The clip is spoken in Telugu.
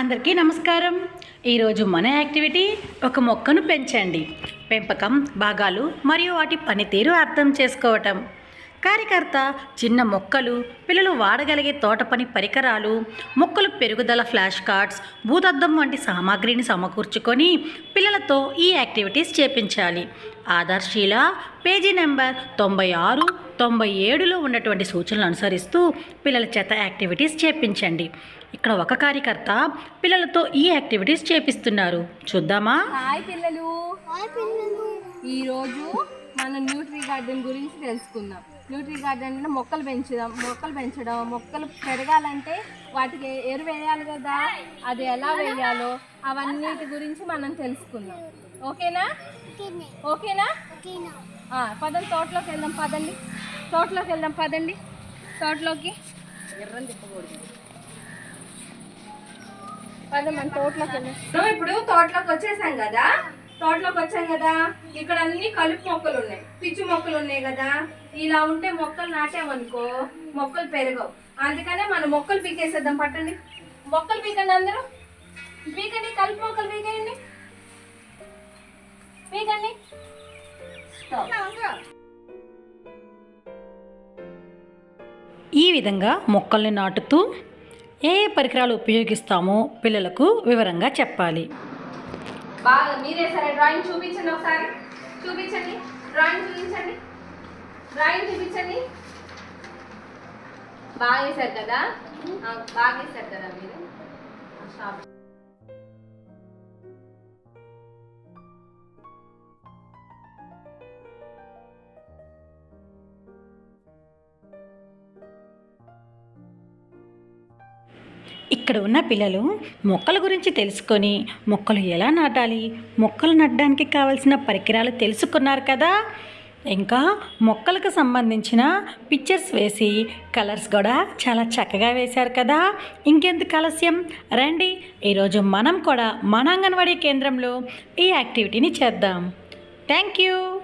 అందరికీ నమస్కారం. ఈరోజు మన యాక్టివిటీ ఒక మొక్కను పెంచండి. పెంపకం భాగాలు మరియు వాటి పనితీరు అర్థం చేసుకోవటం. కార్యకర్త చిన్న మొక్కలు పిల్లలు వాడగలిగే తోట పని పరికరాలు మొక్కలు పెరుగుదల ఫ్లాష్ కార్డ్స్ భూతద్దం వంటి సామాగ్రిని సమకూర్చుకొని పిల్లలతో ఈ యాక్టివిటీస్ చేపించాలి. ఆధార్శీల పేజీ నెంబర్ తొంభై ఆరు తొంభై ఏడులో ఉన్నటువంటి సూచనలు అనుసరిస్తూ పిల్లల చేత యాక్టివిటీస్ చేపించండి. ఇక్కడ ఒక కార్యకర్త పిల్లలతో ఈ యాక్టివిటీస్ చేపిస్తున్నారు. చూద్దామా? హాయ్ పిల్లలు. ఈరోజు మనం న్యూట్రీ గార్డెన్ గురించి తెలుసుకుందాం. న్యూట్రీ గార్డెన్ అంటే మొక్కలు పెంచుదాం మొక్కలు పెంచడం మొక్కలు పెరగాలంటే వాటికి ఎరువు వేయాలి కదా? అది ఎలా వేయాలో అవన్నిటి గురించి మనం తెలుసుకుందాం. ఓకేనా? ఓకేనా. ఆ, పదండి తోటలోకి వెళ్దాం పదండి. తోటలోకి వెళ్దాం పదండి. తోటలోకి. ఎర్రని తిప్పకూడదు పద మన తోటలోకి వెళ్దాం. ఇప్పుడు తోటలోకి వచ్చేసాం కదా? తోటలోకి వచ్చాం కదా ఇక్కడ అన్ని కలుపు మొక్కలు ఉన్నాయి. పిచ్చి మొక్కలు ఉన్నాయి కదా ఇలా ఉంటే మొక్కలు నాటామనుకో మొక్కలు పెరగవు. అందుకనే మనం మొక్కలు పీకేసేద్దాం పట్టండి. మొక్కలు పీకండి అందరూ. పీకండి కలుపు మొక్కలు పీకేయండి. పీకండి. ఈ విధంగా మొక్కల్ని నాటుతూ ఏ ఏ పరికరాలు ఉపయోగిస్తామో పిల్లలకు వివరంగా చెప్పాలి. బాగా మీరే సరే డ్రాయింగ్ చూపించండి ఒకసారి. చూపించండి. డ్రాయింగ్ చూపించండి. డ్రాయింగ్ చూపించండి. బాగా వేశారు కదా? బాగా వేశారు కదా మీరు? షాప్. ఇక్కడ ఉన్న పిల్లలు మొక్కల గురించి తెలుసుకొని మొక్కలు ఎలా నాటాలి? మొక్కలు నాటడానికి కావలసిన పరికరాలు తెలుసుకున్నారు కదా? ఇంకా మొక్కలకు సంబంధించిన పిక్చర్స్ వేసి కలర్స్ కూడా చాలా చక్కగా వేశారు కదా? ఇంకెందుకు ఆలస్యం? రండి ఈరోజు మనం కూడా మన అంగన్వాడీ కేంద్రంలో ఈ యాక్టివిటీని చేద్దాం. Thank you